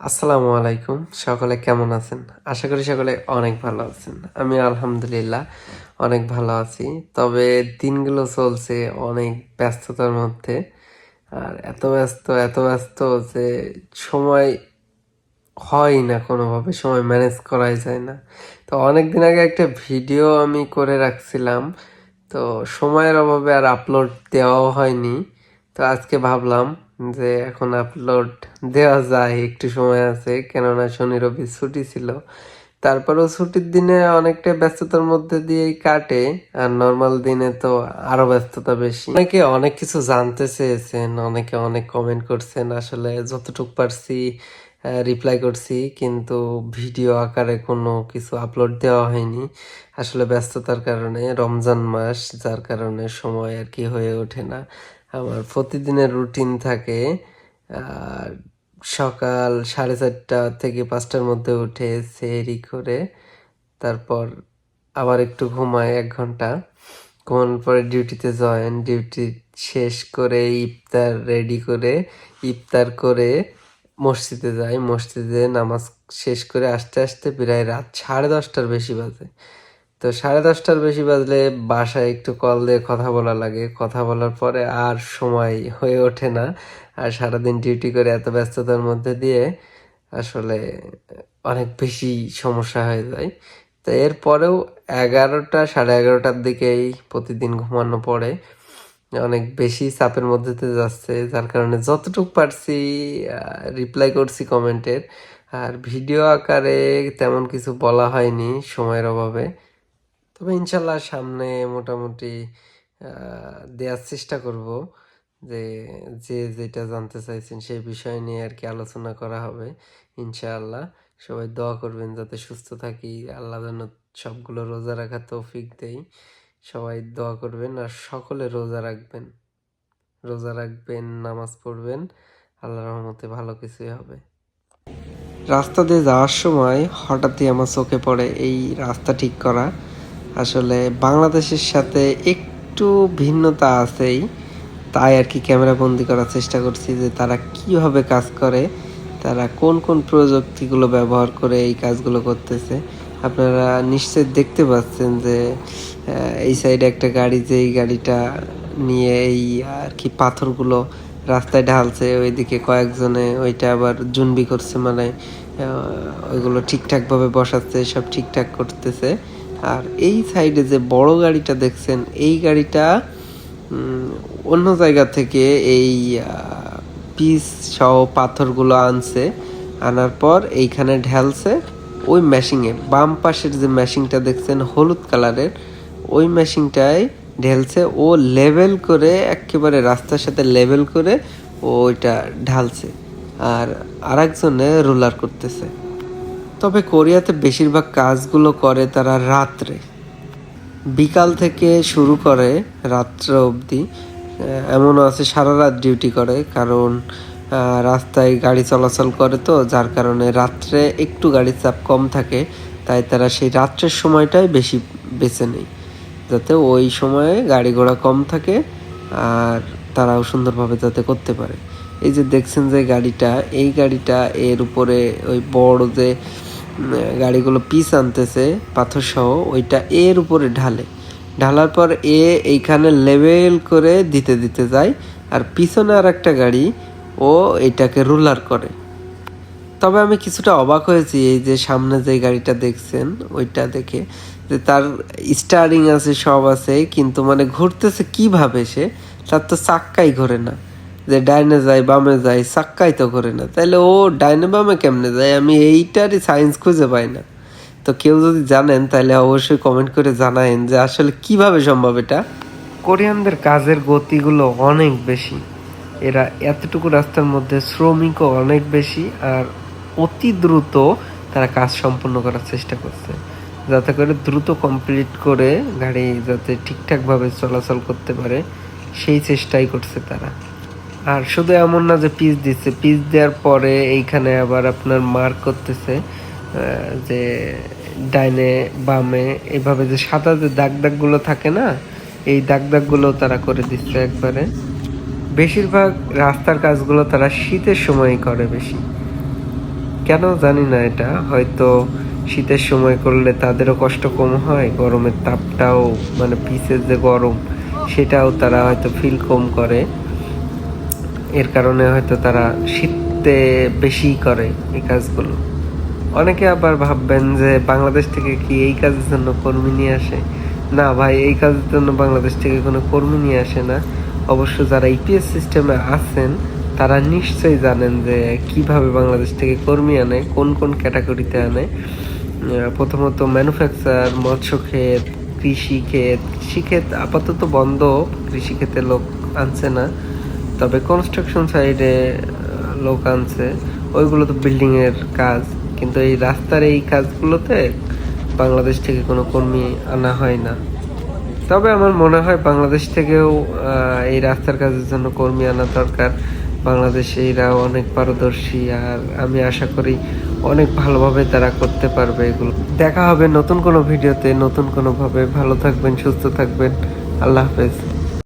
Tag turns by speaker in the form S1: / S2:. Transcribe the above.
S1: আসসালামু আলাইকুম। সকলে কেমন আছেন? আশা করি সকলে অনেক ভালো আছেন। আমি আলহামদুলিল্লাহ অনেক ভালো আছি। তবে দিনগুলো চলছে অনেক ব্যস্ততার মধ্যে। আর এত ব্যস্ত এত ব্যস্ত যে সময় হয় না কোনোভাবে, সময় ম্যানেজ করাই যায় না। তো অনেক দিন আগে একটা ভিডিও আমি করে রাখছিলাম। তো সময়ের অভাবে আর আপলোড দেওয়াও হয়নি। তো আজকে ভাবলাম যে এখন আপলোড দেওয়া যায়, একটু সময় আছে। কেননা শনি রবি ছুটি ছিল। তারপরেও ছুটির দিনে অনেকটা ব্যস্ততার মধ্যে দিয়েই কাটে। আর নর্মাল দিনে তো আরও ব্যস্ততা বেশি। অনেকে অনেক কিছু জানতে চেয়েছেন, অনেকে অনেক কমেন্ট করছেন, আসলে যতটুকু পারছি রিপ্লাই করছি, কিন্তু ভিডিও আকারে কোনো কিছু আপলোড দেওয়া হয়নি। আসলে ব্যস্ততার কারণে রমজান মাস, যার কারণে সময় আর কি হয়ে ওঠে না। আমার প্রতিদিনের রুটিন থাকে সকাল সাড়ে চারটা থেকে পাঁচটার মধ্যে উঠে সেরি করে তারপর আবার একটু ঘুমাই এক ঘণ্টা। ঘুমানোর পরে ডিউটিতে জয়েন ডিউটি শেষ করে ইফতার রেডি করে, ইফতার করে মসজিদে যাই। মসজিদে নামাজ শেষ করে আসতে আসতে প্রায় রাত সাড়ে দশটার বেশি বাজে। তো সাড়ে দশটার বেশি বাজলে বাসায় একটু কল দিয়ে কথা বলা লাগে। কথা বলার পরে আর সময় হয়ে ওঠে না। আর সারাদিন ডিউটি করে এত ব্যস্ততার মধ্যে দিয়ে আসলে অনেক বেশি সমস্যা হয়ে যায়। তো এরপরেও এগারোটা, সাড়ে এগারোটার দিকেই প্রতিদিন ঘুমানো পড়ে। অনেক বেশি চাপের মধ্যে যাচ্ছে। যার কারণে যতটুকু পারছি রিপ্লাই করছি কমেন্টের আর ভিডিও আকারে তেমন কিছু বলা হয়নি সময়ের অভাবে। তবে ইনশাল্লাহ সামনে মোটামুটি দেওয়ার চেষ্টা করব যে যে যেটা জানতে চাইছেন সেই বিষয় নিয়ে আর কি আলোচনা করা হবে ইনশাআল্লাহ। সবাই দোয়া করবেন যাতে সুস্থ থাকি। আল্লাহ যেন সবগুলো রোজা রাখার তৌফিক দেই। সবাই দোয়া করবেন আর সকলে রোজা রাখবেন। রোজা রাখবেন, নামাজ পড়বেন আল্লাহ রহমতে ভালো কিছুই হবে। রাস্তা দিয়ে যাওয়ার সময় হঠাৎই আমার চোখে পড়ে এই রাস্তা ঠিক করা। আসলে বাংলাদেশের সাথে একটু ভিন্নতা আছেই। তাই আর কি ক্যামেরা বন্দি করার চেষ্টা করছি যে তারা কীভাবে কাজ করে, তারা কোন কোন প্রযুক্তিগুলো ব্যবহার করে এই কাজগুলো করতেছে। আপনারা নিশ্চয় দেখতে পাচ্ছেন যে এই সাইডে একটা গাড়ি যে এই গাড়িটা নিয়ে এই আর কি পাথরগুলো রাস্তায় ঢালছে, ওইদিকে কয়েকজনে ওইটা আবার জুনবি করছে মানে ওইগুলো ঠিকঠাকভাবে বসাচ্ছে, সব ঠিকঠাক করতেছে। আর এই সাইডে যে বড় গাড়িটা দেখছেন, এই গাড়িটা অন্য জায়গা থেকে এই পিস সহ পাথরগুলো আনছে। আনার পর এইখানে ঢালছে ওই মেশিংয়ে বাম পাশের যে মেশিংটা দেখছেন, হলুদ কালারের, ওই মেশিংটায় ঢেলছে। ও লেভেল করে, একেবারে রাস্তার সাথে লেভেল করে ওইটা ঢালছে। আর আরেকজনে রোলার করতেছে। তবে কোরিয়াতে বেশিরভাগ কাজগুলো করে তারা রাত্রে। বিকাল থেকে শুরু করে রাত্র অবধি এমনও আছে সারা রাত ডিউটি করে, কারণ রাস্তায় গাড়ি চলাচল করে তো, যার কারণে রাত্রে একটু গাড়ির চাপ কম থাকে, তাই তারা সেই রাত্রের সময়টাই বেশি বেছে নেয়, যাতে ওই সময়ে গাড়ি ঘোড়া কম থাকে আর তারাও সুন্দরভাবে যাতে করতে পারে। এই যে দেখছেন যে গাড়িটা, এই গাড়িটা এর উপরে ওই বড় যে গাড়িগুলো পিস আনতেছে পাথর সহ ওইটা এর উপরে ঢালে। ঢালার পর এ এইখানে লেভেল করে দিতে দিতে যায়, আর পিছনে আর একটা গাড়ি, ও এটাকে রুলার করে। তবে আমি কিছুটা অবাক হয়েছি এই যে সামনে যে গাড়িটা দেখছেন, ওইটা দেখে। যে তার স্টারিং আছে, সব আছে, কিন্তু মানে ঘুরতেছে কীভাবে সে? তার তো চাক্কাই ঘোরে না। যে ডাইনে যায় বামে যায় চাক্কাই তো ঘোরে না। তাহলে ও ডাইনে বামে কেমনে যায়? আমি এইটারই সায়েন্স খুঁজে পাই না। তো কেউ যদি জানেন তাহলে অবশ্যই কমেন্ট করে জানায়েন যে আসলে কীভাবে সম্ভব এটা। কোরিয়ানদের কাজের গতিগুলো অনেক বেশি। এরা এতটুকু রাস্তার মধ্যে শ্রমিকও অনেক বেশি আর অতি দ্রুত তারা কাজ সম্পন্ন করার চেষ্টা করছে। যাতে করে দ্রুত কমপ্লিট করে গাড়ি যাতে ঠিকঠাকভাবে চলাচল করতে পারে, সেই চেষ্টাই করছে তারা। আর শুধু এমন না যে পিস দিচ্ছে। পিস দেওয়ার পরে এইখানে আবার আপনার মার্ক করতেছে যে ডাইনে, বামে, এভাবে যে সাদা যে দাগ দাগগুলো থাকে না, এই দাগ দাগগুলো তারা করে দিচ্ছে একবারে। বেশিরভাগ রাস্তার কাজগুলো তারা শীতের সময়ই করে বেশি। কেন জানি না এটা, হয়তো শীতের সময় করলে তাদেরও কষ্ট কম হয়, গরমের তাপটাও মানে পিসের যে গরম, সেটাও তারা হয়তো ফিল কম করে। এর কারণে হয়তো তারা শীতে বেশি করে এই কাজগুলো। অনেকে আবার ভাববেন যে বাংলাদেশ থেকে কি এই কাজের জন্য কর্মী নিয়ে আসে? না ভাই, এই কাজের জন্য বাংলাদেশ থেকে কোনো কর্মী নিয়ে আসে না। অবশ্য যারা ইপিএস সিস্টেমে আছেন, তারা নিশ্চয়ই জানেন যে কীভাবে বাংলাদেশ থেকে কর্মী আনে, কোন কোন ক্যাটাগরিতে আনে। প্রথমত ম্যানুফ্যাকচার মৎস্য ক্ষেত, কৃষি ক্ষেত। কৃষি ক্ষেত আপাতত বন্ধ, কৃষি ক্ষেতে লোক আনছে না। তবে কনস্ট্রাকশন সাইডে লোক আনছে। ওইগুলো তো বিল্ডিং এর কাজ। কিন্তু এই রাস্তার এই কাজগুলোতে বাংলাদেশ থেকে কোনো কর্মী আনা হয় না। তবে আমার মনে হয় বাংলাদেশ থেকেও এই রাস্তার কাজের জন্য কর্মী আনা দরকার। বাংলাদেশে এরা অনেক পারদর্শী আর আমি আশা করি অনেক ভালোভাবে তারা করতে পারবে এগুলো। দেখা হবে নতুন কোনো ভিডিওতে। নতুন কোনো ভাবে ভালো থাকবেন, সুস্থ থাকবেন। আল্লাহ হাফেজ।